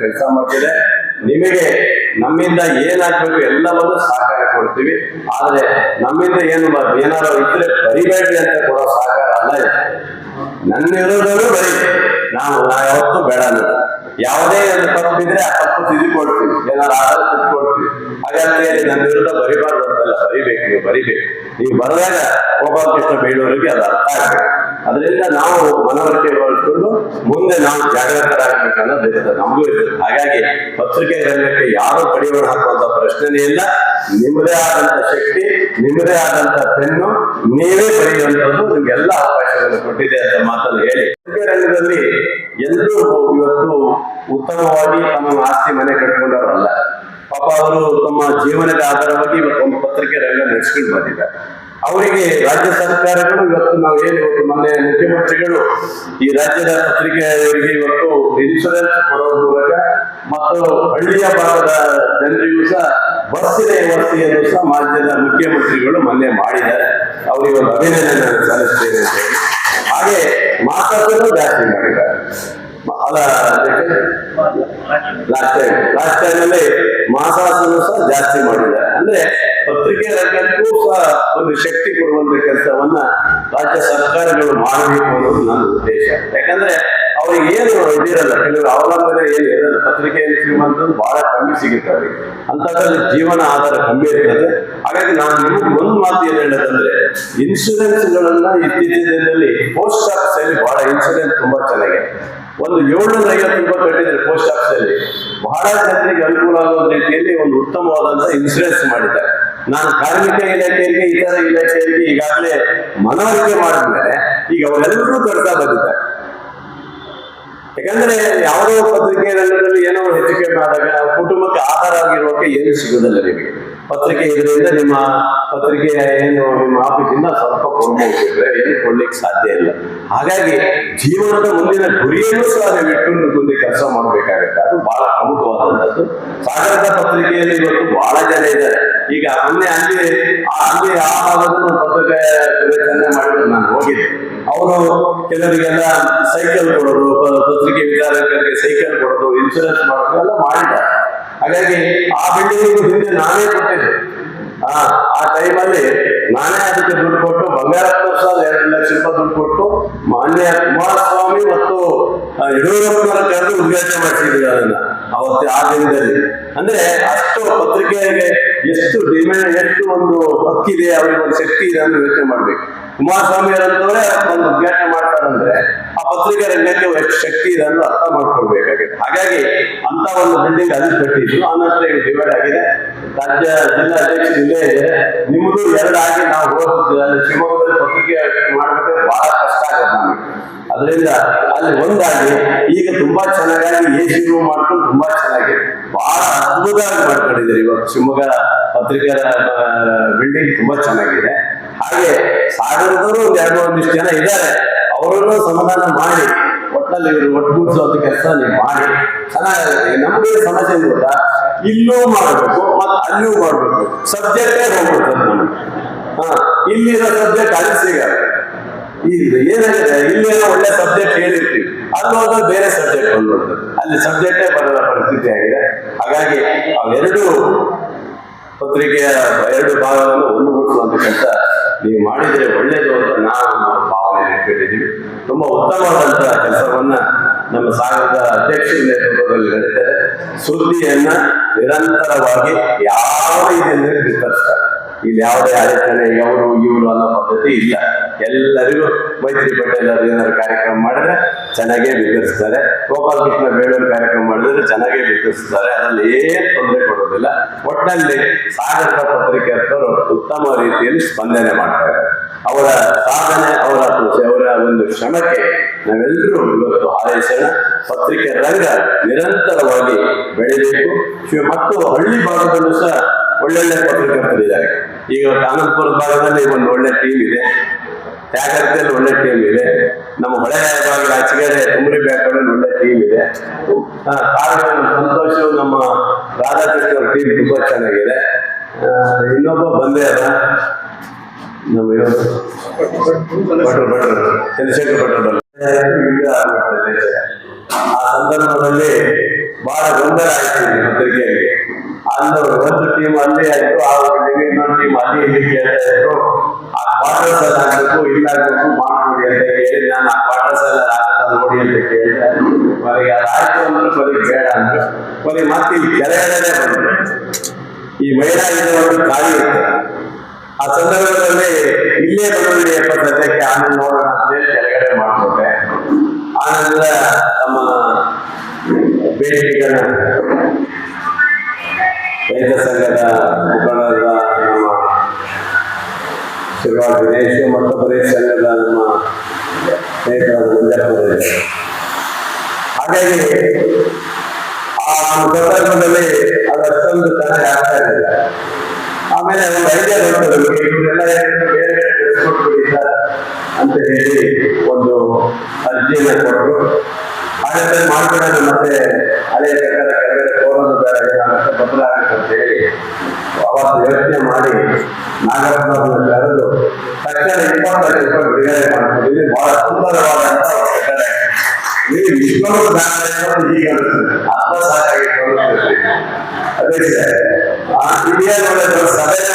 ಕೆಲಸ ಮಾಡ್ತಿದೆ. ನಿಮಗೆ ನಮ್ಮಿಂದ ಏನಾಗ್ಬೇಕು ಎಲ್ಲವನ್ನು ಸಹಕಾರ ಕೊಡ್ತೀವಿ. ಆದ್ರೆ ನಮ್ಮಿಂದ ಏನು ಏನಾದ್ರು ಇದ್ರೆ ಬರಿಬೇಡ್ರಿ ಅಂತ ಕೊಡೋ ಸಹಕಾರ ಅಲ್ಲ ಇದೆ. ನನ್ನ ಬರೀ. ನಾವು ನಾ ಯಾವತ್ತೂ ಬೇಡ ಯಾವುದೇ ಒಂದು ತಪ್ಪಿದ್ರೆ ಆ ತಪ್ಪು ತಿದ್ದುಕೊಡ್ತೀವಿ. ಏನಾದ್ರು ಆಧಾರ ತಿದ್ದುಕೊಡ್ತೀವಿ. ಹಾಗಾದ್ರೆ ನನ್ನ ವಿರುದ್ಧ ಬರಿಬಾರ್ದು ಅಂತಲ್ಲ. ಬರಿಬೇಕು, ನೀವು ಬರಿಬೇಕು. ನೀವು ಬರೆದಾಗ ಗೋಪಾಲಕೃಷ್ಣ ಬೇಡವರಿಗೆ ಅದು ಅರ್ಥ ಆಗ್ಬೇಕು. ಅದರಿಂದ ನಾವು ಮನವರಿಕೆ ಮಾಡಿಕೊಂಡು ಮುಂದೆ ನಾವು ಜಾಗೃತರಾಗಬೇಕನ್ನೋದು ನಮಗೂ ಇರ್ತದೆ ಹಾಗಾಗಿ ಪತ್ರಿಕೆ ರಂಗಕ್ಕೆ ಯಾರು ಕಡಿವಾಣ ಹಾಕುವಂತ ಪ್ರಶ್ನೆನೇ ಇಲ್ಲ. ನಿಮ್ಮದೇ ಆದಂತ ಶಕ್ತಿ, ನಿಮ್ಮದೇ ಆದಂತ ಪೆನ್ನು, ನೀವೇ ಬರೆಯುವಂಥದ್ದು ನಿಮ್ಗೆಲ್ಲ ಅವಕಾಶಗಳನ್ನು ಕೊಟ್ಟಿದೆ ಅಂತ ಮಾತನ್ನು ಹೇಳಿ. ಪತ್ರಿಕೆ ರಂಗದಲ್ಲಿ ಎಲ್ಲರೂ ಇವತ್ತು ಉತ್ತಮವಾಗಿ ತಮ್ಮ ಆಸ್ತಿ ಮನೆ ಕಟ್ಕೊಂಡವರಲ್ಲ. ಪಾಪ ಅವರು ತಮ್ಮ ಜೀವನದ ಆಧಾರವಾಗಿ ಇವತ್ತು ಒಂದು ಪತ್ರಿಕೆ ರಂಗ ನಡೆಸ್ಕೊಂಡು ಬಂದಿದ್ದಾರೆ. ಅವರಿಗೆ ರಾಜ್ಯ ಸರ್ಕಾರಗಳು ಇವತ್ತು ನಾವು ಏನು ಇವತ್ತು ಮೊನ್ನೆ ಮುಖ್ಯಮಂತ್ರಿಗಳು ಈ ರಾಜ್ಯದ ಪತ್ರಿಕೆಯವರಿಗೆ ಇವತ್ತು ಇನ್ಶೂರೆನ್ಸ್ ಕೊಡೋದ್ರ ಮೂಲಕ ಮತ್ತು ಹಳ್ಳಿಯ ಭಾಗದ ಜನರಿಗೂ ಸಹ ಬಸ್ಸಿನ ವ್ಯವಸ್ಥೆಯನ್ನು ಸಹ ರಾಜ್ಯದ ಮುಖ್ಯಮಂತ್ರಿಗಳು ಮೊನ್ನೆ ಮಾಡಿದ್ದಾರೆ. ಅವರಿಗೆ ಒಂದು ಅಭಿನಂದನೆ ಸಲ್ಲಿಸ್ತೇವೆ ಅಂತ ಹೇಳಿ. ಹಾಗೆ ಮಾತಾಡೋದು ಜಾಸ್ತಿ ಮಾಡಿದ್ದಾರೆ. ಅಲ್ಲ ಲಾಸ್ಟ್ ಟೈಮ್ ಲಾಸ್ಟ್ ಟೈಮ್ ಅಲ್ಲಿ ಮಾಸಾಸನ ಸಹ ಜಾಸ್ತಿ ಮಾಡಿದ್ದಾರೆ. ಅಂದ್ರೆ ಪತ್ರಿಕೆ ರಂಗಕ್ಕೂ ಸಹ ಒಂದು ಶಕ್ತಿ ಕೊಡುವಂತ ಕೆಲಸವನ್ನ ರಾಜ್ಯ ಸರ್ಕಾರಗಳು ಮಾಡಬೇಕು ಅನ್ನೋದು ನನ್ನ ಉದ್ದೇಶ. ಯಾಕಂದ್ರೆ ಅವ್ರಿಗೆ ಏನು ಇದಿರಲ್ಲ, ಕೆಲವರು ಅವಲಂಬನೆ ಏನು ಇರಲ್ಲ. ಪತ್ರಿಕೆಯಲ್ಲಿ ಸಿಗುವಂಥದ್ದು ಬಹಳ ಕಮ್ಮಿ ಸಿಗುತ್ತೆ ಅವರಿಗೆ ಅಂತದ್ರಲ್ಲಿ ಜೀವನ ಆಧಾರ ಕಮ್ಮಿ ಇರ್ತದೆ. ಹಾಗಾಗಿ ನಾನು ನಿಮಗೆ ಒಂದು ಮಾತು ಏನು ಹೇಳೋದಂದ್ರೆ ಇನ್ಶೂರೆನ್ಸ್ ಗಳನ್ನ ಇತ್ತೀಚಿನ ದಿನದಲ್ಲಿ ಪೋಸ್ಟ್ ಆಫೀಸ್ ಅಲ್ಲಿ ಬಹಳ ಇನ್ಶೂರೆನ್ಸ್ ತುಂಬಾ ಚೆನ್ನಾಗಿದೆ. ಒಂದು ಏಳ್ನೂರ ಐವತ್ತು ಕಟ್ಟಿದ್ದಾರೆ ಪೋಸ್ಟ್ ಆಫೀಸಲ್ಲಿ ಬಹಳ ಜನರಿಗೆ ಅನುಕೂಲ ಆಗುವ ರೀತಿಯಲ್ಲಿ ಒಂದು ಉತ್ತಮವಾದಂತ ಇನ್ಶೂರೆನ್ಸ್ ಮಾಡಿದ್ದಾರೆ. ನಾನು ಕಾರ್ಮಿಕ ಇಲಾಖೆಯಲ್ಲಿ ಇತರ ಇಲಾಖೆಯಲ್ಲಿ ಈಗಾಗಲೇ ಮನವರಿಕೆ ಮಾಡಿದ್ಮೇಲೆ ಈಗ ಅವರೆಲ್ಲರೂ ಕಡ್ತಾ ಬಂದಿದ್ದಾರೆ. ಯಾಕಂದ್ರೆ ಯಾವುದೋ ಪತ್ರಿಕೆ ರಂಗದಲ್ಲಿ ಏನೋ ಹೆಚ್ಚು ಕಡಿಮೆ ಆದಾಗ ಕುಟುಂಬಕ್ಕೆ ಆಧಾರ ಆಗಿರುವಕ್ಕೆ ಏನು ಸಿಗೋದಿಲ್ಲ ನಿಮಗೆ. ಪತ್ರಿಕೆ ಇದರಿಂದ ನಿಮ್ಮ ಪತ್ರಿಕೆ ಏನು ನಿಮ್ಮ ಆಫೀಸಿಂದ ಸ್ವಲ್ಪ ಕೊಡ್ಬೋದು ಏನು ಕೊಡ್ಲಿಕ್ಕೆ ಸಾಧ್ಯ ಇಲ್ಲ. ಹಾಗಾಗಿ ಜೀವನದ ಮುಂದಿನ ಗುರಿಯನ್ನು ಸಹ ನೀವು ಮುಂದೆ ಕೆಲಸ ಮಾಡಬೇಕಾಗುತ್ತೆ. ಅದು ಬಹಳ ಪ್ರಮುಖವಾದಂಥದ್ದು. ಸಾಗರದ ಪತ್ರಿಕೆಯಲ್ಲಿ ಇವತ್ತು ಬಹಳ ಜನ ಇದ್ದಾರೆ. ಈಗ ಮೊನ್ನೆ ಅಲ್ಲಿ ಅಲ್ಲಿ ಆ ಭಾಗದನ್ನು ಪತ್ರಿಕೆ ವಿವೇಚನೆ ಮಾಡಿದ್ರು, ನಾನು ಹೋಗಿದ್ದೆ. ಅವರು ಕೆಲವರಿಗೆಲ್ಲ ಸೈಕಲ್ ಕೊಡೋದು ಪತ್ರಿಕೆ ವಿಚಾರಕರಿಗೆ ಸೈಕಲ್ ಕೊಡೋದು ಇನ್ಶೂರೆನ್ಸ್ ಮಾಡೋದು ಎಲ್ಲ ಮಾಡಿದ್ದಾರೆ. ಹಾಗಾಗಿ ಆ ಬಿಲ್ಡಿಂಗ್ ಹಿಂದೆ ನಾನೇ ಕೊಟ್ಟಿದ್ದೆ. ಆ ಟೈಮಲ್ಲಿ ನಾನೇ ಅದಕ್ಕೆ ದುಡ್ಡು ಕೊಟ್ಟು ಬಂಗಾರಪ್ಪ ಎರಡು ಲಕ್ಷ ರೂಪಾಯಿ ದುಡ್ಡು ಕೊಟ್ಟು ಮಾನ್ಯ ಕುಮಾರಸ್ವಾಮಿ ಮತ್ತು ಆ, ಯಡಿಯೂರಪ್ಪನವರ ಕರೆದು ಉದ್ಘಾಟನೆ ಮಾಡಿಸಿದ್ವಿ ಅದನ್ನ ಅವತ್ತು ಆ ದಿನದಲ್ಲಿ ಅಂದ್ರೆ ಅಷ್ಟು ಪತ್ರಿಕೆಗೆ ಎಷ್ಟು ಡಿಮ್ಯಾಂಡ್ ಎಷ್ಟು ಒಂದು ಹಕ್ಕಿದೆ, ಅವ್ರಿಗೆ ಒಂದು ಶಕ್ತಿ ಇದೆ ಅಂತ ಯೋಚನೆ ಮಾಡ್ಬೇಕು. ಕುಮಾರಸ್ವಾಮಿ ಅವರಂತವ್ರೆ ಒಂದು ಉದ್ಘಾಟನೆ ಮಾಡ್ತಾರಂದ್ರೆ ಆ ಪತ್ರಿಕೆ ರಂಗಕ್ಕೆ ಎಷ್ಟು ಶಕ್ತಿ ಇದೆ ಅಂತ ಅರ್ಥ ಮಾಡ್ಕೊಳ್ಬೇಕಾಗಿದೆ. ಹಾಗಾಗಿ ಅಂತ ಒಂದು ಬಿಲ್ಡಿಂಗ್ ಅಲ್ಲಿ ಕಟ್ಟಿದ್ರು, ಆ ಈಗ ಡಿವೈಡ್ ಆಗಿದೆ. ರಾಜ್ಯ ಜಿಲ್ಲಾ ಅಧ್ಯಕ್ಷ ಇಲ್ಲೇ ಇದೆ ನಿಮ್ಮದು ಎರಡಾಗಿ ನಾವು ಹೋಗ್ತಿದ್ವಿ ಅಂದ್ರೆ ಶಿವಮೊಗ್ಗದಲ್ಲಿ ಪತ್ರಿಕೆ ಮಾಡ್ಬೇಕಾದ್ರೆ ಬಹಳ ಕಷ್ಟ ಆಗುತ್ತೆ ನಮಗೆ ಅದರಿಂದ ಅಲ್ಲಿ ಒಂದಾಗಿ ಈಗ ತುಂಬಾ ಚೆನ್ನಾಗಿ ಎ ಸಿ ರೂಮ್ ಮಾಡ್ಕೊಂಡು ತುಂಬಾ ಚೆನ್ನಾಗಿದೆ ಬಹಳ ಅದ್ಭುತವಾಗಿ ಮಾಡ್ಕೊಂಡಿದ್ದಾರೆ ಇವಾಗ ಶಿವಮೊಗ್ಗ ಪತ್ರಿಕಾ ಬಿಲ್ಡಿಂಗ್ ತುಂಬಾ ಚೆನ್ನಾಗಿದೆ. ಹಾಗೆ ಸಾಗರದವರು ಒಂದ್ ಎರಡು ಒಂದಿಷ್ಟು ಜನ ಇದ್ದಾರೆ. ಅವರನ್ನು ಸಮಾಧಾನ ಮಾಡಿ ಒಟ್ಟಲ್ಲಿ ಇವರು ಒಟ್ಟುಗೂಡಿಸುವಂತ ಕೆಲಸ ನೀವು ಮಾಡಿ. ಚೆನ್ನಾಗಿದೆ. ನಮಗೆ ಸಮಸ್ಯೆ ಗೊತ್ತಾ? ಇಲ್ಲೂ ಮಾಡಬೇಕು, ಮತ್ತೆ ಅಲ್ಲೂ ಮಾಡಬೇಕು. ಸದ್ಯಕ್ಕೆ ಹೋಗ್ಬಿಡ್ತದೆ ನಮಗೆ ಹಾ, ಇಲ್ಲಿರೋ ಸಬ್ಜೆಕ್ಟ್ ಅಲ್ಲಿ ಈಗ ಏನಾಗಿದೆ? ಇಲ್ಲೇನೋ ಒಳ್ಳೆ ಸಬ್ಜೆಕ್ಟ್ ಹೇಳಿರ್ತೀವಿ. ಅಲ್ಲಿ ಹೋದ್ರೆ ಬೇರೆ ಸಬ್ಜೆಕ್ಟ್ ಬಂದ್ಬಿಡ್ತದೆ. ಅಲ್ಲಿ ಸಬ್ಜೆಕ್ಟೇ ಬರದ ಪರಿಸ್ಥಿತಿ ಆಗಿದೆ. ಹಾಗಾಗಿ ಅವೆರಡು ಪತ್ರಿಕೆಯ ಎರಡು ಭಾಗವನ್ನು ಒಂದುಗೂಡಿಸುವಂತ ಕೆಲಸ ನೀವು ಮಾಡಿದ್ರೆ ಒಳ್ಳೇದು ಅಂತ ನಮ್ಮ ಭಾವನೆ ಇಟ್ಕೊಂಡಿದ್ದೀವಿ ತುಂಬಾ ಉತ್ತಮವಾದಂತಹ ಕೆಲಸವನ್ನ ನಮ್ಮ ಸಾಗರದ ಅಧ್ಯಕ್ಷರ ನೇತೃತ್ವದಲ್ಲಿ ನಡೀತಾರೆ ಸುದ್ದಿಯನ್ನ ನಿರಂತರವಾಗಿ ಯಾವ ರೀತಿಯಲ್ಲಿ ಬಿತ್ತರಿಸ್ತಾರೆ ಇಲ್ಲಿ ಯಾವುದೇ ಅಡಚಣೆ ಅವರು, ಇವರು ಅನ್ನೋ ಪದ್ಧತಿ ಇಲ್ಲ. ಎಲ್ಲರಿಗೂ ಮೈತ್ರಿ ಪಟೇಲ್ ಅವರು ಏನಾದ್ರು ಕಾರ್ಯಕ್ರಮ ಮಾಡಿದ್ರೆ ಚೆನ್ನಾಗೇ ವಿತರಿಸ್ತಾರೆ ಗೋಪಾಲಕೃಷ್ಣ ಬೇಳೂರು ಕಾರ್ಯಕ್ರಮ ಮಾಡಿದ್ರೆ ಚೆನ್ನಾಗೇ ವಿತರಿಸ್ತಾರೆ ಅದರಲ್ಲಿ ಏನು ತೊಂದರೆ ಕೊಡೋದಿಲ್ಲ. ಒಟ್ಟಿನಲ್ಲಿ ಸಾಗರ ಪತ್ರಿಕರ್ತರು ಉತ್ತಮ ರೀತಿಯಲ್ಲಿ ಸ್ಪಂದನೆ ಮಾಡ್ತಾರೆ. ಅವರ ಸಾಧನೆ, ಅವರ ಅವರ ಒಂದು ಶ್ರಮಕ್ಕೆ ನಾವೆಲ್ಲರೂ ಇವತ್ತು ಹಾರೈಸೋಣ. ಪತ್ರಿಕೆ ರಂಗ ನಿರಂತರವಾಗಿ ಬೆಳೆಯಬೇಕು ಮತ್ತು ಹಳ್ಳಿ ಭಾಗದಲ್ಲೂ ಸಹ ಒಳ್ಳೊಳ್ಳೆ ಪತ್ರಕರ್ತರಿದ್ದಾರೆ ಈಗ ಕಾನಪುರ ಭಾಗದಲ್ಲಿ ಒಂದು ಒಳ್ಳೆ ಟೀಮ್ ಇದೆ. ತ್ಯಾಗರ್ತಿಯಲ್ಲಿ ಒಳ್ಳೆ ಟೀಮ್ ಇದೆ. ನಮ್ಮ ಹೊಳೆ ಭಾಗದ ಆಚೆಗಡೆ ತುಮರಿ ಬ್ಯಾಕ್ಗಳಲ್ಲಿ ಒಳ್ಳೆ ಟೀಮ್ ಇದೆ. ಸಂತೋಷ್ ನಮ್ಮ ರಾಧಾಕೃಷ್ಣ ಟೀಮ್ ತುಂಬಾ ಚೆನ್ನಾಗಿದೆ. ಇನ್ನೊಬ್ಬ ಬಂದೇ ಅದ ನಮ್ಮ ಭಟ್ರು ಭಟ್ರು. ಚಂದ್ರಶೇಖರ್ ಭಟ್ರು ಆ ಸಂದರ್ಭದಲ್ಲಿ ಬಹಳ ಗೊಂದಲ ಆಯ್ತು ಪತ್ರಿಕೆಯಲ್ಲಿ. ಅಲ್ಲಿ ಒಂದು ಟೀಮ್ ಅಲ್ಲಿ ಆಯ್ತು, ಆ ಅಲ್ಲಿ ಇಲ್ಲಿ ಆ ಕ್ವಾರ್ಟರ್ಸ್ ಎಲ್ಲ ಆಗ್ಬೇಕು ಇಲ್ಲ ಆಗ್ಬೇಕು ಮಾಡ್ಕೊಡಿ ಅಂತ ಕೇಳಿ ನಾನು ಆ ಕ್ವಾರ್ಟರ್ಸ್ ಎಲ್ಲ ಆಗತ್ತ ನೋಡಿ ಅಂತ ಕೇಳಿದೆ ಕೊನೆಗೆ ಅದಾಯ್ತು ಅಂದ್ರೆ ಬೇಡ ಅಂದ್ರೆ ಕೊನೆಗೆ ಮತ್ತೆ ಈ ಕೆಳಗಡೆ ಬಂದ್ರೆ ಈ ಮಹಿಳಾ ಒಂದು ಖಾಲಿ ಆ ಸಂದರ್ಭದಲ್ಲಿ ಇಲ್ಲೇ ಬಂದಿದೆ ಎಪ್ಪತ್ತು ಸದ್ಯಕ್ಕೆ ಆಮೇಲೆ ನೋಡೋಣ ಅಂತ ಹೇಳಿ ಕೆಳಗಡೆ ಮಾಡ್ಕೊಂಡೆ ಆನಂತರ ತಮ್ಮ ಬೇಡಿಕೆಗಳ ರೈತ ಸಂಘದ ದಿನೇಶ್ ಮತ್ತು ಪ್ರದೇಶ ನಮ್ಮ ಹಾಗಾಗಿ ಆ ಸಂದರ್ಭದಲ್ಲಿ ಅದು ಚೆನ್ನಾಗಿ ಆಗ್ತಾ ಆಮೇಲೆ ಒಂದು ಐಡಿಯಾ ಬರ್ತದೆ ಇವರೆಲ್ಲ ಬೇರೆ ಬೇರೆ ಅಂತ ಹೇಳಿ ಒಂದು ಅರ್ಜಿಯನ್ನು ಕೊಟ್ಟರು. ಹಾಗಾದ್ರೆ ಮಾಡ್ಬಿಡೋಣ ಮತ್ತೆ ಹಳೆಯ ಪ್ರಕಾರ ಕೆಳಗಡೆ ಹೋಗೋದು ಬೇಡ ಏನಾಗುತ್ತೆ ಆಗುತ್ತೆ ಅಂತ ಹೇಳಿ ಅವತ್ತು ಯೋಚನೆ ಮಾಡಿ ನಾಗರತ್ನ ಕರೆದು, ತಕ್ಷಣ ರೂಪಾಯಿ ಬಿಡುಗಡೆ ಮಾಡ್ತಿದ್ದೀವಿ ಬಹಳ ಸುಂದರವಾದಂತಹ ಕಟ್ಟಡ ಆ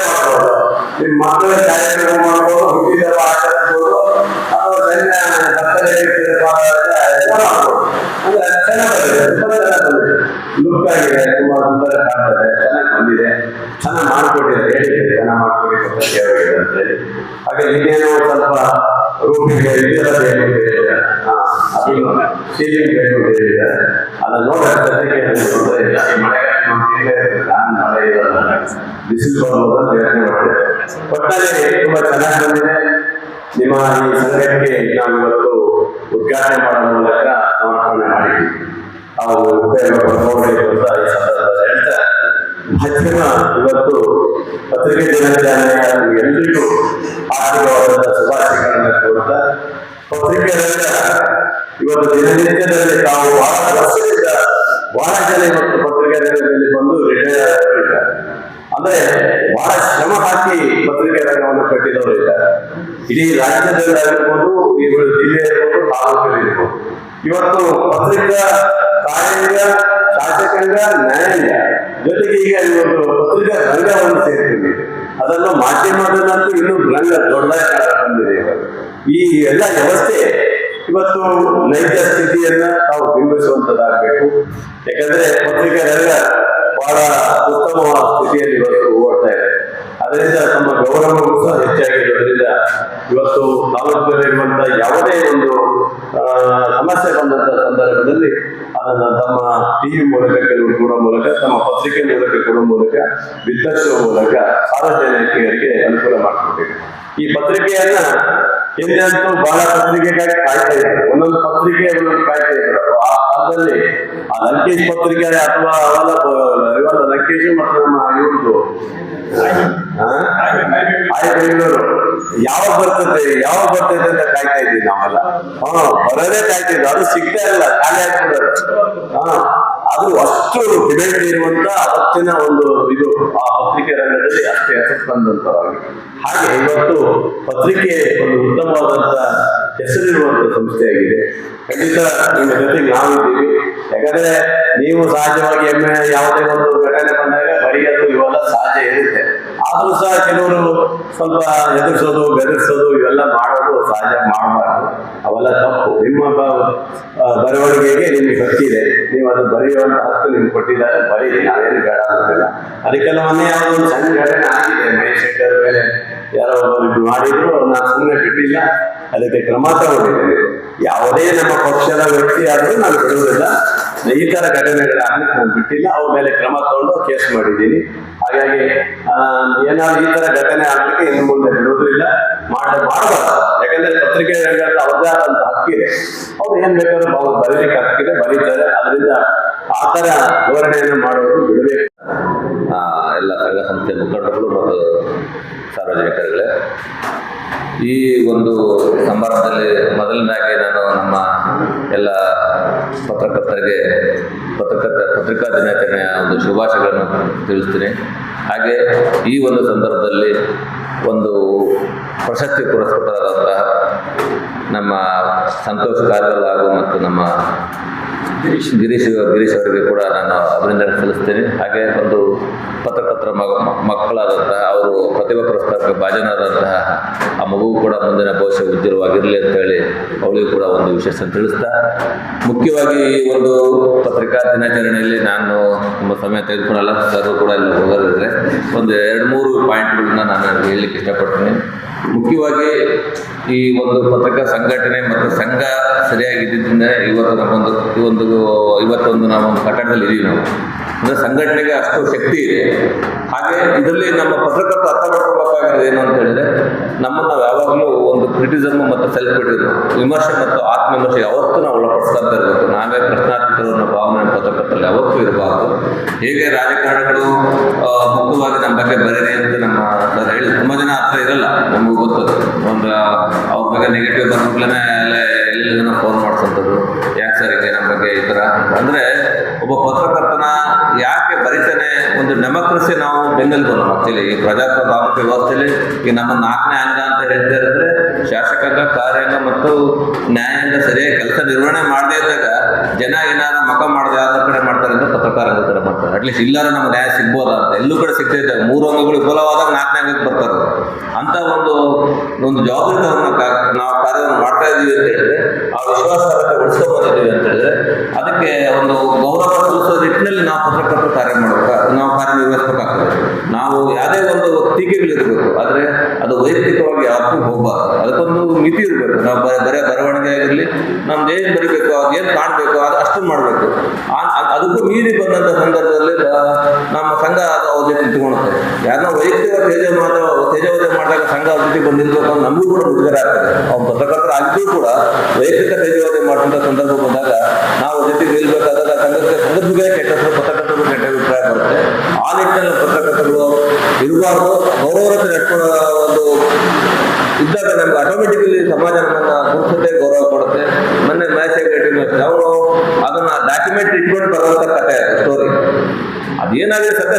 ಮಾಡ್ಬೋದು. ನಿಮ್ಮ ಮಕ್ಕಳ ಕಾರ್ಯಕ್ರಮ ಮಾಡ್ಬೋದು, ಹುಟ್ಟಿದ ಆಚರಿಸ್ಬೋದು ಚೆನ್ನಾಗಿ ಬಂದಿದೆ ತುಂಬಾ ಆಗಿದೆ ತುಂಬಾ ಸುಂದರ ಕಾಣ್ತದೆ ಚೆನ್ನಾಗಿ ಬಂದಿದೆ ಚೆನ್ನಾಗಿ ಮಾಡ್ಕೊಟ್ಟಿದ್ದಾರೆ ಚೆನ್ನಾಗಿ ಅಂತ ಹೇಳಿ ಹಾಗೆ ಸ್ವಲ್ಪ ರೂಪಿಗೆ ಇದೆಲ್ಲ ಬೇಕು ಸೀಲಿಂಗ್ ಬೇಕು ಹೇಳಿದ್ದಾರೆ ಅದನ್ನ ಸದ್ಯಕ್ಕೆ ತೊಂದರೆ ಇಲ್ಲ ಈ ಮಳೆ ಬಿಸಿಲು ಬರುವುದನ್ನು ಯೋಚನೆ ಮಾಡಿದೆ ತುಂಬಾ ಚೆನ್ನಾಗಿ ಬಂದಿದೆ ನಿಮ್ಮ ಈ ಸಂಘಕ್ಕೆ ನಾವು ಇವತ್ತು ಉದ್ಘಾಟನೆ ಮಾಡೋ ಮೂಲಕ ಸಮರ್ಪಣೆ ಮಾಡಿದ್ವಿ ನಾವು ಉಪಯೋಗ ಪಡ್ಕೊಳ್ಬೇಕು ಅಂತ ಹೇಳ್ತಾ ಮಧ್ಯಮ ಇವತ್ತು ಪತ್ರಿಕೆ ದಿನಾಚರಣೆಯ ಎಲ್ರಿಗೂ ಆರ್ಥಿಕವಾದಂತಹ ಶುಭಾಶಯಗಳನ್ನ ಕೋರ್ತಾ ಪತ್ರಿಕೆ ಇವತ್ತು ದಿನನಿತ್ಯದಲ್ಲಿ ತಾವು ಬಹಳ ವರ್ಷದಿಂದ ಬಹಳ ಜನ ಇವತ್ತು ಪತ್ರಿಕೆಗಳಲ್ಲಿ ಬಂದು ರಿಟೈರ್ ಆಗಿದ್ದಾರೆ ಅಂದ್ರೆ ಬಹಳ ಶ್ರಮ ಹಾಕಿ ಪತ್ರಿಕೆ ರಂಗವನ್ನು ಕಟ್ಟಿದವರು ಇದ್ದಾರೆ. ಇಡೀ ರಾಜ್ಯದಲ್ಲಿ ಆಗಿರ್ಬೋದು ಇವರು ಜಿಲ್ಲೆ ಇರ್ಬೋದು ತಾಲೂಕಲ್ಲಿ ಇವತ್ತು ಪತ್ರಿಕಾ ಕಾರ್ಯಾಂಗ ಶಾಸಕಾಂಗ ನ್ಯಾಯಾಂಗ ಜೊತೆಗೆ ಈಗ ಇವತ್ತು ಪತ್ರಿಕಾ ರಂಗವನ್ನು ಸೇರಿಸಿದೆ ಅದನ್ನು ಮಾಧ್ಯಮದಲ್ಲಂತೂ ಇನ್ನೂ ರಂಗ ದೊಡ್ಡದಾಗಿ ಬಂದಿದೆ ಈ ಎಲ್ಲ ವ್ಯವಸ್ಥೆ ಇವತ್ತು ನೈಜ ಸ್ಥಿತಿಯನ್ನ ನಾವು ಬಿಂಬಿಸುವಂತದ್ದಾಗಬೇಕು. ಯಾಕಂದ್ರೆ ಪತ್ರಿಕೆ ರಂಗ ಬಹಳ ಉತ್ತಮ ಸ್ಥಿತಿಯಲ್ಲಿ ಇವತ್ತು ಹೋಗ್ತಾ ಇದೆ. ಅದರಿಂದ ತಮ್ಮ ಗೌರವವೂ ಸಹ ಹೆಚ್ಚಾಗಿರೋದ್ರಿಂದ ಇವತ್ತು ತಾಲೂಕಿನಲ್ಲಿರುವಂತಹ ಯಾವುದೇ ಒಂದು ಸಮಸ್ಯೆ ಬಂದಂತಹ ಸಂದರ್ಭದಲ್ಲಿ ಅದನ್ನ ತಮ್ಮ ಟಿವಿ ಮೂಲಕ, ಕೆಲವು ಕೊಡೋ ಮೂಲಕ, ತಮ್ಮ ಪತ್ರಿಕೆ ಮೂಲಕ ಕೊಡೋ ಮೂಲಕ ವಿತರಿಸುವ ಮೂಲಕ ಸಾರ್ವಜನಿಕರಿಗೆ ಅನುಕೂಲ ಮಾಡಿಕೊಟ್ಟಿದೆ. ಈ ಪತ್ರಿಕೆಯನ್ನ ಹಿಂದೆ ಅಂತೂ ಬಹಳ ಪತ್ರಿಕೆಗಾಗಿ ಕಾಯ್ತಾ ಇದ್ರು ಒಂದೊಂದು ಪತ್ರಿಕೆ, ಒಂದೊಂದು ಕಾಯ್ತಾ ಇದ್ರು ಆ ಕಾಲದಲ್ಲಿ ಆ ಲಂಕೇಶ್ ಪತ್ರಿಕೆ ಅಥವಾ ಅವೆಲ್ಲ ಇವಾಗ ಲಂಕೇಶ್ ಮತ್ತು ನಮ್ಮ ಇವ್ರದ್ದು. ಆಯ್ ಬೆಂಗಳೂರು. ಯಾವಾಗ ಬರ್ತದೆ ಯಾವಾಗ ಬರ್ತದೆ ಅಂತ ಕಾಯ್ತಾ ಇದ್ವಿ ನಾವೆಲ್ಲ. ಹಾ, ಬರೋದೇ ಕಾಯ್ತಿದ್ವಿ ಅದು ಸಿಗ್ತಾ ಇಲ್ಲ, ಖಾಲಿ ಆಗ್ಬಿಡೋದು. ಹಾ, ಅದು ಅಷ್ಟು ಡಿಮ್ಯಾಂಡ್ ಇರುವಂತ ಅವತ್ತಿನ ಒಂದು ಇದು, ಆ ಬಂದಂತವಾಗಿ. ಹಾಗೆ ಇವತ್ತು ಪತ್ರಿಕೆ ಒಂದು ಉತ್ತಮವಾದಂತಹ ಹೆಸರಿರುವಂತಹ ಸಂಸ್ಥೆಯಾಗಿದೆ. ಖಂಡಿತ ನಿಮ್ಮ ಜೊತೆಗೆ ನಾವಿದ್ದೀವಿ ಯಾಕಂದ್ರೆ ನೀವು ಸಹಜವಾಗಿ ಎಮ್ಮೆ ಯಾವುದೇ ಒಂದು ಘಟನೆ ಬಂದಾಗ ಬರೆಯೋದು ಇವೆಲ್ಲ ಸಹಜ ಇರುತ್ತೆ. ಆದ್ರೂ ಸಹ ಕೆಲವರು ಸ್ವಲ್ಪ ಎದುರಿಸೋದು, ಬೆದರಿಸೋದು, ಇವೆಲ್ಲ ಮಾಡೋದು ಸಹಜ, ಮಾಡಬಾರ್ದು. ಅವೆಲ್ಲ ತಪ್ಪು. ನಿಮ್ಮ ಬರವಣಿಗೆಗೆ ನಿಮಗೆ ಗೊತ್ತಿದೆ ನೀವು ಅದು ಬರೆಯುವಂತ ಹತ್ತು ನಿಮ್ಗೆ ಕೊಟ್ಟಿದ್ದಾರೆ. ಬರೀ ನಾವೇನು ಬೇಡ ಅಂತಿಲ್ಲ ಅದಕ್ಕೆಲ್ಲ ಮೊನ್ನೆ ಯಾವುದೋ ಒಂದು ಸಣ್ಣ ಆಗಿದೆ. ಮಹೇಶ್ ಮೇಲೆ ಯಾರೋ ಒಬ್ಬರು ಮಾಡಿದ್ರು ನಾನು ಸುಮ್ಮನೆ ಬಿಟ್ಟಿಲ್ಲ. ಅದಕ್ಕೆ ಕ್ರಮ ತಗೊಂಡಿದ್ದೇನೆ. ಯಾವುದೇ ನಮ್ಮ ಪಕ್ಷದ ವ್ಯಕ್ತಿ ಆದರೂ ನಾನು ಬಿಡುವುದಿಲ್ಲ. ಈ ತರ ಘಟನೆಗಳಾಗ್ಲಿಕ್ಕೆ ನಾನು ಬಿಟ್ಟಿಲ್ಲ. ಅವ್ರ ಮೇಲೆ ಕ್ರಮ ತಗೊಂಡು ಕೇಸ್ ಮಾಡಿದ್ದೀನಿ. ಹಾಗಾಗಿ ಏನಾದ್ರು ಈ ತರ ಘಟನೆ ಆಗ್ಲಿಕ್ಕೆ ಇನ್ನು ಮುಂದೆ ಬಿಡುವುದಿಲ್ಲ. ಮಾಡ ಮಾಡಬಾರ್ದು. ಯಾಕಂದ್ರೆ ಪತ್ರಿಕೆ ಅವ್ರದ್ದೇ ಆದಂತ ಹಕ್ಕಿದೆ. ಅವ್ರು ಏನ್ ಬೇಕಾದ್ರೂ ಅವ್ರು ಬರೀಲಿಕ್ಕೆ ಹಕ್ಕಿದೆ, ಬರೀತಾರೆ. ಅದರಿಂದ ಆ ತರ ಧೋರಣೆಯನ್ನು ಮಾಡುವುದು ಬಿಡಬೇಕು. ಎಲ್ಲ ಸಂಘ ಸಂಸ್ಥೆ ಮುಖಂಡರುಗಳು ಮತ್ತು ಸಾರ್ವಜನಿಕರುಗಳೇ. ಈ ಒಂದು ಸಮಾರಂಭದಲ್ಲಿ ಮೊದಲನೇದಾಗಿ ನಾನು ನಮ್ಮ ಎಲ್ಲ ಪತ್ರಕರ್ತರಿಗೆ ಪತ್ರಕರ್ತ ಪತ್ರಿಕಾ ದಿನಾಚರಣೆಯ ಒಂದು ಶುಭಾಶಯಗಳನ್ನು ತಿಳಿಸ್ತೀನಿ. ಹಾಗೆ ಈ ಒಂದು ಸಂದರ್ಭದಲ್ಲಿ ಒಂದು ಪ್ರಶಸ್ತಿ ಪುರಸ್ಕೃತರಾದಂತಹ ನಮ್ಮ ಸಂತೋಷ್ ಹಾಗೂ ಮತ್ತು ನಮ್ಮ ಗಿರೀಶ್ ಗಿರೀಶ್ ಅವರಿಗೆ ಕೂಡ ನಾನು ಅಭಿನಂದನೆ ಸಲ್ಲಿಸ್ತೇನೆ. ಹಾಗೆ ಒಂದು ಪತ್ರಕರ್ತರ ಮಕ್ಕಳಾದಂತಹ, ಅವರು ಪ್ರತಿಭಾ ಪುರಸ್ಕಾರಕ್ಕೆ ಭಾಜನರಾದಂತಹ ಆ ಮಗು ಕೂಡ ಮುಂದಿನ ಭವಿಷ್ಯ ಉಜ್ವಲವಾಗಿರಲಿ ಅಂತ ಹೇಳಿ ಅವಳಿಗೂ ಕೂಡ ಒಂದು ವಿಶೇಷ ತಿಳಿಸ್ತಾ. ಮುಖ್ಯವಾಗಿ ಒಂದು ಪತ್ರಿಕಾ ದಿನಾಚರಣೆಯಲ್ಲಿ ನಾನು ತುಂಬ ಸಮಯ ತೆಗೆದುಕೊಳ್ಳಲ್ಲ ಸರ್ ಕೂಡ ಇಲ್ಲಿ ಹೋಗೋದಿದ್ರೆ ಒಂದು ಎರಡು ಮೂರು ಪಾಯಿಂಟ್ಗಳನ್ನ ನಾನು ಹೇಳಲಿಕ್ಕೆ ಇಷ್ಟಪಡ್ತೀನಿ. ಮುಖ್ಯವಾಗಿ ಈ ಒಂದು ಪತ್ರಿಕಾ ಸಂಘಟನೆ ಮತ್ತು ಸಂಘ ಸರಿಯಾಗಿದ್ದರಿಂದ ಇವತ್ತು ನಮ್ಮೊಂದು ಈ ಒಂದು ಇವತ್ತೊಂದು ನಾವು ಕಟ್ಟಡದಲ್ಲಿ ಇದೀವಿ ನಾವು. ಅಂದರೆ ಸಂಘಟನೆಗೆ ಅಷ್ಟು ಶಕ್ತಿ ಇದೆ. ಹಾಗೆ ಇದರಲ್ಲಿ ನಮ್ಮ ಪತ್ರಕರ್ತರು ಅರ್ಥ ಮಾಡ್ಕೋಬೇಕಾಗಿರೋದು ಏನು ಅಂತ ಹೇಳಿದ್ರೆ, ನಮ್ಮನ್ನು ಯಾವಾಗಲೂ ಒಂದು ಕ್ರಿಟಿಸಮ್ ಮತ್ತು ಸೆಲ್ಫ್ ಕ್ರಿಟಿಸಮ್ ವಿಮರ್ಶೆ ಮತ್ತು ಆತ್ಮವಿಮರ್ಶೆ ಯಾವತ್ತೂ ನಾವು ಒಳಪಡಿಸ್ತಾ ಇರಬೇಕು. ನಾವೇ ಪ್ರಶ್ನಾತೀತರು ಅನ್ನೋ ಭಾವನೆ ಪತ್ರಕರ್ತರಲ್ಲಿ ಯಾವತ್ತೂ ಇರಬಾರ್ದು. ಹೇಗೆ ರಾಜಕಾರಣಿಗಳು ಮುಖ್ಯವಾಗಿ ನಮ್ಮ ಬಗ್ಗೆ ಬರೀರಿ ಬಗ್ಗೆ ನೆಗೆಟಿವ್ ಬಂದ್ಬಿಟ್ಲೇ ಎಲ್ಲ ಜನ ಫೋನ್ ಮಾಡಿಸೋಂಥದ್ದು ಯಾಕೆ ಸರ್ ಹೀಗೆ ನಮ್ಮ ಬಗ್ಗೆ ಈ ಥರ ಅಂದರೆ ಒಬ್ಬ ಪತ್ರಕರ್ತನ ಯಾಕೆ ಬರಿತಾನೆ ಒಂದು ಡೆಮೋಕ್ರಸಿ ನಾವು ಬೆನ್ನೆಲುಬು ನಮ್ಮ ಆಕ್ಚುಲಿ ಈ ಪ್ರಜಾಪ್ರಭುತ್ವ ವ್ಯವಸ್ಥೆಯಲ್ಲಿ ಈಗ ನಮ್ಮ ನಾಲ್ಕನೇ ಅಂಗ ಅಂತ ಹೇಳ್ತಾ ಇದ್ರೆ ಶಾಸಕಾಂಗ, ಕಾರ್ಯಾಂಗ ಮತ್ತು ನ್ಯಾಯಾಂಗ ಸರಿಯಾಗಿ ಕೆಲಸ ನಿರ್ವಹಣೆ ಮಾಡದೇ ಇದ್ದಾಗ ಜನ ಏನಾದ್ರು ಮಕ ಮಾಡದೆ ಆದ ಕಡೆ ಮಾಡ್ತಾರೆ ಅಂತ ಪತ್ರಕಾರ ಅಟ್ಲೀಸ್ಟ್ ಇಲ್ಲಾರ ನಮ್ಗೆ ನ್ಯಾಯ ಸಿಗ್ಬೋದ ಅಂತ. ಎಲ್ಲೂ ಕಡೆ ಸಿಗ್ತಾ ಇದ್ದಾಗ ಮೂರು ಅಂಗಗಳು ವಿಫಲವಾದಾಗ ನಾಲ್ಕನೇ ಅಂಗಕ್ಕೆ ಬರ್ತಾರೆ. ಅಂತ ಒಂದು ಒಂದು ಜವಾಬ್ದಾರಿತನ ನಾವು ಕಾರ್ಯವನ್ನು ಮಾಡ್ತಾ ಇದ್ದೀವಿ ಅಂತ ಹೇಳಿದ್ರೆ, ಆ ವಿಶ್ವಾಸಾರ್ಹತೆ ಉಳಿಸ್ಕೊಂಡು ಬಂದಿದ್ದೀವಿ ಅಂತ ಹೇಳಿದ್ರೆ, ಅದಕ್ಕೆ ಒಂದು ಗೌರವ ಸಲ್ಲಿಸೋ ನಿಟ್ಟಿನಲ್ಲಿ ನಾವು ಪತ್ರಕರ್ತರು ಕಾರ್ಯ ಮಾಡಬೇಕು, ನಾವು ಕಾರ್ಯನಿರ್ವಹಿಸಬೇಕಾಗ್ತದೆ ನಾವು ಯಾವುದೇ ಒಂದು ಟೀಕೆಗಳಿರಬೇಕು, ಆದರೆ ಅದು ವೈಯಕ್ತಿಕವಾಗಿ ಯಾವತ್ತೂ ಹೋಗಬಾರ್ದು. ಅದಕ್ಕೊಂದು ಮಿತಿ ಇರಬೇಕು. ನಾವು ಬರೇ ಬರೀ ಬರವಣಿಗೆ ಆಗಿರಲಿ, ನಮ್ದು ಏನು ಬರೀಬೇಕು ಅದೇನು ಕಾಣಬೇಕು, ಅದು ಅಷ್ಟು ಮಾಡಬೇಕು. ಅದಕ್ಕೂ ಮೀರಿ ಬಂದಂತ ಸಂದರ್ಭದಲ್ಲಿ ನಮ್ಮ ಸಂಘ ಅವ್ರ ಜೊತೆ ನಿಂತ್ಕೊಳುತ್ತೆ ಯಾರನ್ನ ವೈಯಕ್ತಿಕ ತೇಜ ಮಾತ್ರ ತೇಜವಧೆ ಮಾಡಿದಾಗ ಸಂಘ ಅವ್ರ ಜೊತೆ ಅಂತ ನಮಗೂ ಕೂಡ ಮುಜುಗರ ಆಗ್ತದೆ. ಅವ್ರ ಪತ್ರಕರ್ತರ ಆಗಿದ್ರೂ ಕೂಡ ವೈಯಕ್ತಿಕ ತೇಜವಧೆ ಮಾಡುವಂತ ಸಂದರ್ಭ ಬಂದಾಗ ನಾವು ಜೊತೆ ನಿಲ್ಬೇಕಾದಾಗ ಸಂಘಕ್ಕೆ ಸಂದರ್ಭಕ್ಕೆ ಕೆಟ್ಟ ಪತ್ರಕರ್ತರು ಕೆಟ್ಟ ಅಭಿಪ್ರಾಯ ಬರುತ್ತೆ. ಆ ನಿಟ್ಟಿನಲ್ಲಿ ಪತ್ರಕರ್ತರು ಇರಬಾರ್ದು. ಗೌರವ ಒಂದು ಇದ್ದಾಗ ನಮ್ಗೆ ಆಟೋಮೆಟಿಕಲಿ ಸಮಾಜ ನಮ್ಮನ್ನ ಗುರುಸುತ್ತೆ ಅದೇನಾಗಿದೆ ಸತ್ಯ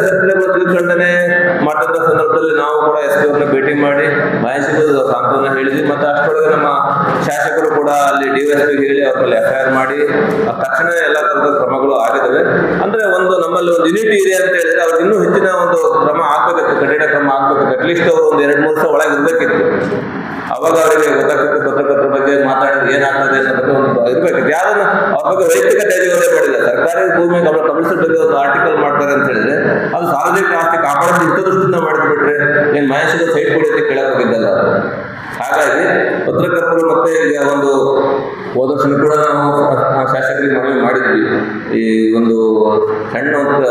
ಇರ್ಬೇಕಿತ್ತು ಅವಾಗ ಅವರಿಗೆ ಗೊತ್ತಾಗ್ತದೆ ಪತ್ರಕರ್ತರ ಬಗ್ಗೆ ಮಾತಾಡಿದ್ರೆ ಏನಾಗ್ತದೆ ಅನ್ನೋದಕ್ಕೆ ಒಂದು ಇರಬೇಕು. ಯಾರನ್ನ ಅವ್ರ ಬಗ್ಗೆ ವೈಯಕ್ತಿಕ ತೇಜವಧೆ ಮಾಡಿಲ್ಲ ಸರ್ಕಾರಿ ಭೂಮಿ ಅವರ ಕಮಿಷನ್ ಬಗ್ಗೆ ಒಂದು ಆರ್ಟಿಕಲ್ ಮಾಡ್ತಾರೆ ಅಂತ ಹೇಳಿದ್ರೆ ಅದು ಸಾರ್ವಜನಿಕ ಆಸ್ತಿ ಕಾಪಾಡೋದು ಇಂಥ ದೃಷ್ಟಿಯಿಂದ ಮಾಡಿದ್ಬಿಟ್ರೆ, ಏನ್ ಮಹೇಶ್ಗೆ ಸೈಟ್ ಕೊಡಿ ಕೇಳಕ್ ಹೋಗಿದ್ದಲ್ಲ. ಹಾಗಾಗಿ ಪತ್ರಕರ್ತರು ಮತ್ತೆ ಈಗ ಒಂದು ಹೋದ ಕೂಡ ನಾವು ಶಾಸಕರಿಗೆ ಮನವಿ ಮಾಡಿದ್ವಿ. ಈ ಒಂದು ಸಣ್ಣ ಒಂದು,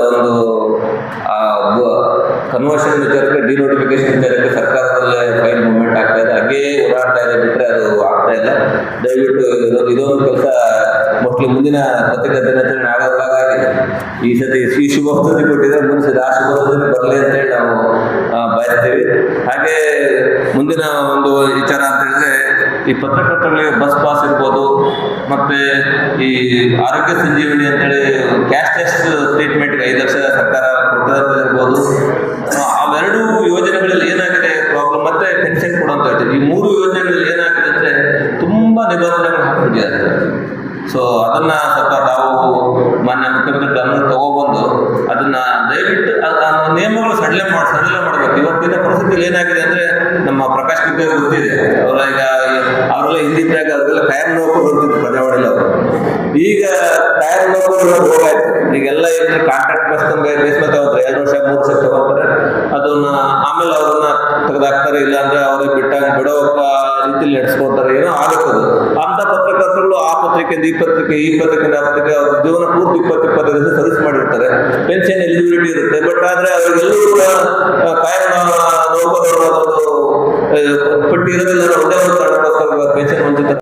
ಆ ಕನ್ವರ್ಷನ್ ವಿಚಾರಕ್ಕೆ ಡಿನೋಟಿಫಿಕೇಶನ್ ವಿಚಾರಕ್ಕೆ ಸರ್ಕಾರದಲ್ಲೇ ಫೈಲ್ ಮೂವ್ಮೆಂಟ್ ಆಗ್ತಾ ಇದೆ. ಹಾಗೇ ಓಡಾಡ್ತಾ ಇದೆ ಬಿಟ್ಟರೆ ಅದು ಆಗ್ತಾ ಇಲ್ಲ. ದಯವಿಟ್ಟು ಇದೊಂದು ಕೆಲಸ ಮೋಸ್ಟ್ಲಿ ಮುಂದಿನ ಪತ್ರಿಕಾ ದಿನಾಚರಣೆ ಆಗೋದಾಗಿದೆ ಈ ಸತಿ ಶ್ರೀ ಶುಭ ಕೊಟ್ಟಿದ್ರೆ ಮುಂದೆ ಸತಿ ಆ ಶುಭ ಸುದ್ದಿ ಬರಲಿ ಅಂತೇಳಿ ನಾವು ಬಯಸ್ತೇವೆ. ಹಾಗೆ ಮುಂದಿನ ಒಂದು ವಿಚಾರ ಅಂತ ಹೇಳಿದ್ರೆ ಈ ಪತ್ರಕರ್ತರಿಗೆ ಬಸ್ ಪಾಸ್ ಇರ್ಬೋದು, ಮತ್ತೆ ಈ ಆರೋಗ್ಯ ಸಂಜೀವನಿ ಅಂತೇಳಿ ಕ್ಯಾಶ್ಲೆಸ್ ಟ್ರೀಟ್ಮೆಂಟ್ಗೆ ಐದು ಲಕ್ಷ ಕಾಯಂ ನೌಕರು ಹೋಗಾಯ್ತು ಈಗೆಲ್ಲ ಏನಿದೆ ಕಾಂಟ್ರಾಕ್ಟ್ ಬೇಸ್ ಬೇಸ್ ಮೇಲೆ ತಗೋತಾರೆ ಎರಡು ವರ್ಷ, ಮೂರು ವರ್ಷ ತಗೋತಾರೆ. ಅದನ್ನ ಆಮೇಲೆ ಅವ್ರನ್ನ ತೆಗೆದಾಕ್ತಾರೆ ಇಲ್ಲ ಅಂದ್ರೆ ಅವ್ರಿಗೆ ಬಿಟ್ಟಾಗ ಬಿಡೋ ರೀತಿಲಿ ನಡೆಸ್ಕೊಡ್ತಾರೆ. ಏನೋ ಆಗುತ್ತದೆ. ಅಂತ ಪತ್ರಕರ್ತರು ಆ ಪತ್ರಿಕೆಯಿಂದ, ಈ ಪತ್ರಿಕೆ, ಈ ಪತ್ರಿಕೆಯಿಂದ ಆ ಪತ್ರಿಕೆ ಅವ್ರ ಜೀವನ ಪೂರ್ತಿ ಇಪ್ಪತ್ತು, ಇಪ್ಪತ್ತೈದು ದಿವಸ ಸರ್ವಿಸ್ ಮಾಡಿರ್ತಾರೆ. ಪೆನ್ಷನ್ ಎಲಿಜಿಬಿಲಿಟಿ ಇರುತ್ತೆ. ಬಟ್ ಆದ್ರೆ ಅವ್ರಿಗೆಲ್ಲರೂ ಕೂಡ ಕಾಯಂ ಪಟ್ಟಿ ಇರೋದಿಲ್ಲ. ಒಂದೇ ಒಂದು